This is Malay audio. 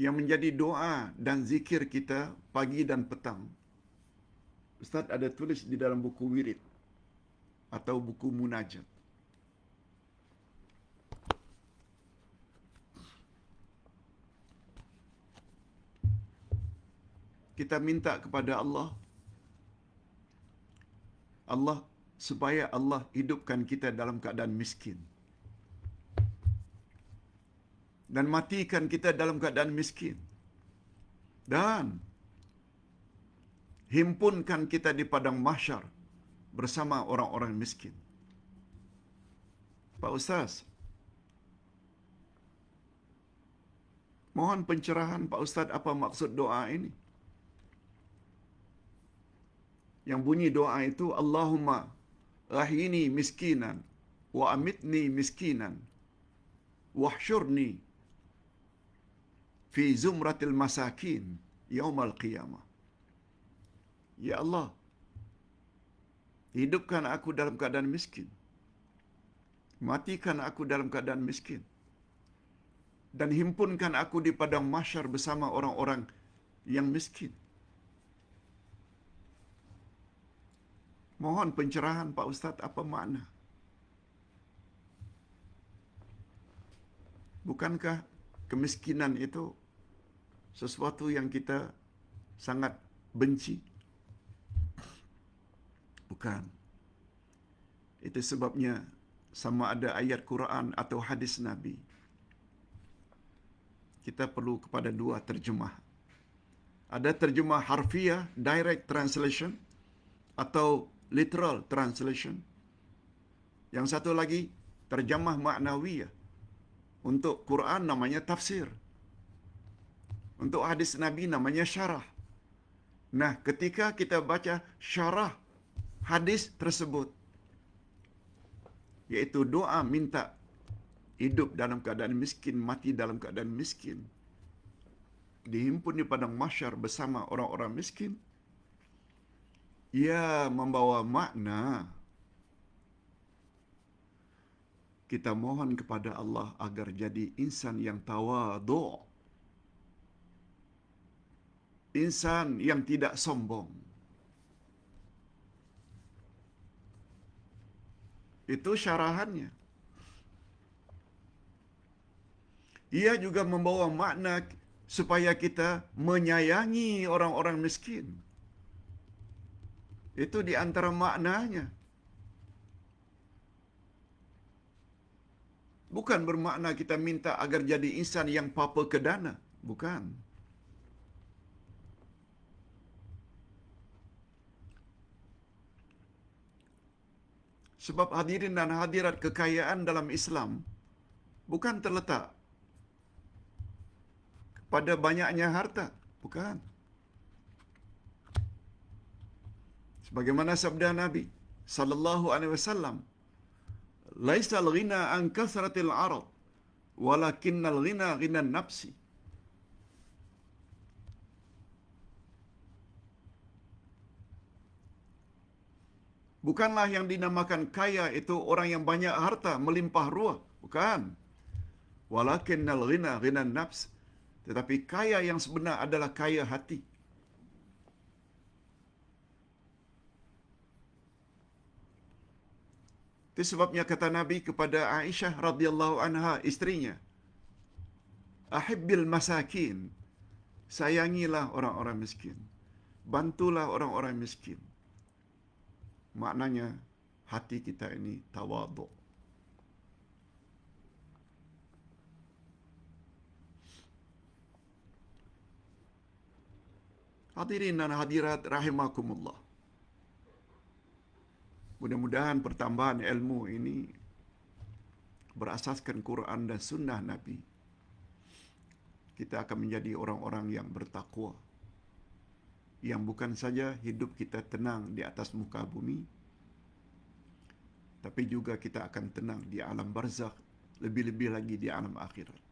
yang menjadi doa dan zikir kita pagi dan petang. Ustaz ada tulis di dalam buku wirid atau buku munajat. Kita minta kepada Allah Allah supaya Allah hidupkan kita dalam keadaan miskin. Dan matikan kita dalam keadaan miskin. Dan himpunkan kita di padang mahsyar bersama orang-orang miskin. Pak Ustaz, mohon pencerahan Pak Ustaz apa maksud doa ini? Yang bunyi doa itu Allahumma rahini miskinan wa amitni miskinan wahsyurni fi zumratil masakin yaumal qiyamah. Ya Allah, hidupkan aku dalam keadaan miskin. Matikan aku dalam keadaan miskin. Dan himpunkan aku di padang mahsyar bersama orang-orang yang miskin. Mohon pencerahan Pak Ustaz apa makna? Bukankah kemiskinan itu sesuatu yang kita sangat benci? Bukan. Itu sebabnya sama ada ayat Quran atau hadis Nabi. Kita perlu kepada dua terjemah. Ada terjemah harfiah, direct translation atau literal translation. Yang satu lagi terjemah maknawiyah. Untuk Quran namanya tafsir. Untuk hadis Nabi namanya syarah. Nah, ketika kita baca syarah hadis tersebut, yaitu doa minta hidup dalam keadaan miskin, mati dalam keadaan miskin, dihimpun di padang masyar bersama orang-orang miskin, ia membawa makna kita mohon kepada Allah agar jadi insan yang tawadhu. Insan yang tidak sombong. Itu syarahannya. Ia juga membawa makna supaya kita menyayangi orang-orang miskin. Itu di antara maknanya. Bukan bermakna kita minta agar jadi insan yang papa kedana. Bukan. Sebab hadirin dan hadirat kekayaan dalam Islam bukan terletak pada banyaknya harta. Bukan. Sebagaimana sabda Nabi sallallahu alaihi wasallam, "Laisal ghina an kasratil 'arad, walakinnal ghina ghina nafsi." Bukanlah yang dinamakan kaya itu orang yang banyak harta, melimpah ruah. Bukan. Walakinnal ghina ghina nafs. Tetapi kaya yang sebenar adalah kaya hati. Itu sebabnya kata Nabi kepada Aisyah radhiyallahu anha istrinya, "Ahibbil masakin." Sayangilah orang-orang miskin. Bantulah orang-orang miskin. Maknanya hati kita ini tawaduk. Hadirin dan hadirat rahimakumullah. Mudah-mudahan pertambahan ilmu ini berasaskan Quran dan sunnah Nabi. Kita akan menjadi orang-orang yang bertakwa. Yang bukan saja hidup kita tenang di atas muka bumi, tapi juga kita akan tenang di alam barzakh, lebih-lebih lagi di alam akhirat.